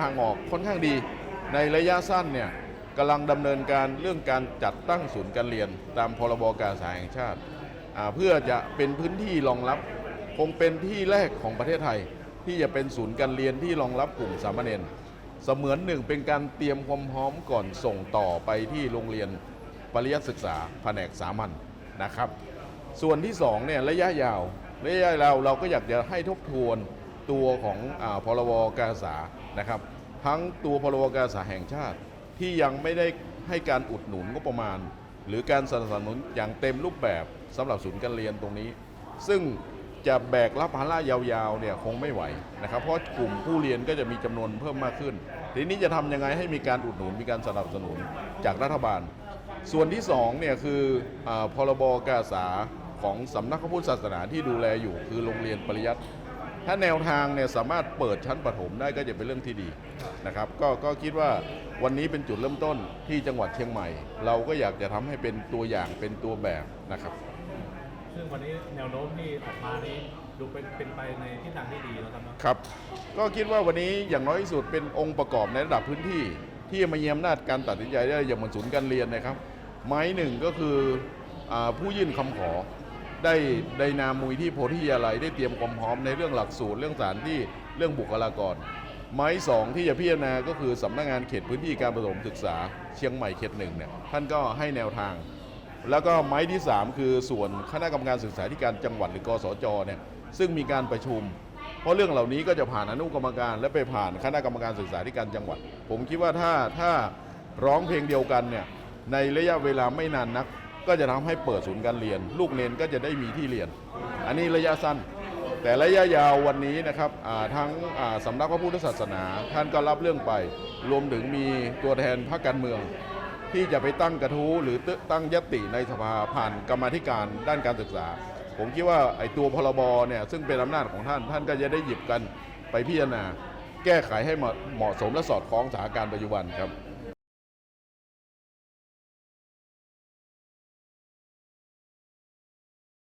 ทางออกค่อนข้างดี ในระยะสั้นเนี่ยกำลังดำเนินการเรื่องการจัดตั้งศูนย์การเรียน ตามพรบการศึกษาแห่งชาติ เพื่อจะเป็นพื้นที่รองรับ คงเป็นที่แรกของประเทศไทย ที่จะเป็นศูนย์การเรียนที่รองรับกลุ่มสามเณรเสมือนหนึ่งเป็นการเตรียมความพร้อมก่อนส่งต่อไปที่โรงเรียนปริยัติศึกษาแผนกสามัญนะครับ ส่วนที่2เนี่ยระยะยาวระยะยาวเราก็อยากจะให้ทบทวน ตัวของอพรบการศึกษานะครับ ทั้งตัวพรบการศึกษาแห่งชาติ ที่ยังไม่ได้ให้การอุดหนุนงบประมาณ หรือการสนับสนุนอย่างเต็มรูปแบบสำหรับศูนย์การเรียนตรงนี้ ซึ่งจะแบกรับภาระยาวๆเนี่ยคงไม่ไหวนะครับ เพราะกลุ่มผู้เรียนก็จะมีจำนวนเพิ่มมากขึ้น ทีนี้จะทำยังไงให้มีการอุดหนุนมีการสนับสนุนจากรัฐบาล ส่วนที่2เนี่ยคืออพรบการศึกษาของสำนักพระพุทธศาสนาที่ดูแลอยู่คือโรงเรียนปริยัติ ถ้าแนวทางเนี่ยสามารถเปิดชั้นประถมได้ก็จะเป็นเรื่องที่ดีนะครับก็ก็คิดว่าวันนี้เป็นจุดเริ่มต้นที่จังหวัดเชียงใหม่ เราก็อยากจะทำให้เป็นตัวอย่างเป็นตัวแบบนะครับ ซึ่งวันนี้แนวโน้มที่ออกมานี่ดูเป็นเป็นไปในทิศทางที่ดีแล้วครับเนาะครับ ก็คิดว่าวันนี้อย่างน้อยที่สุดเป็นองค์ประกอบในระดับพื้นที่ ที่มาเยี่ยมนาจการตัดสินใจได้อย่างเหมือนศูนย์การเรียนนะครับ ไม้หนึ่งก็คืออาผู้ยื่นคำขอ ได้ได้นามมูลที่โพธิยาลัยได้เตรียมความพร้อมในเรื่องหลักสูตรเรื่องสถานที่เรื่องบุคลากร ไม้สองที่จะพิจารณาก็คือสำนักงานเขตพื้นที่การประถมศึกษาเชียงใหม่เขตหนึ่งเนี่ยท่านก็ให้แนวทาง แล้วก็ไม้ที่ 3 คือส่วนคณะกรรมการศึกษาธิการจังหวัดหรือกสจเนี่ยซึ่งมีการประชุม เพราะเรื่องเหล่านี้ก็จะผ่านอนุกรรมการ และไปผ่านคณะกรรมการศึกษาธิการจังหวัด ผมคิดว่าถ้าถ้าร้องเพลงเดียวกันเนี่ยในระยะเวลาไม่นานนัก ก็จะทำให้เปิดศูนย์การเรียน ลูกเนนก็จะได้มีที่เรียน อันนี้ระยะสั้น แต่ระยะยาววันนี้นะครับทั้งอ่าสำนักพระพุทธศาสนา ท่านก็รับเรื่องไป รวมถึงมีตัวแทนพรรคการเมือง ที่จะไปตั้งกระทู้หรือตั้งยติในสภาผ่านกรรมธิการด้านการศึกษา ผมคิดว่าไอ้ตัวพรบเนี่ยซึ่งเป็นอำนาจของท่านท่านก็จะได้หยิบกันไปพิจารณา แก้ไขให้เหมาะสมและสอดคล้องสถานการณ์ปัจจุบันครับ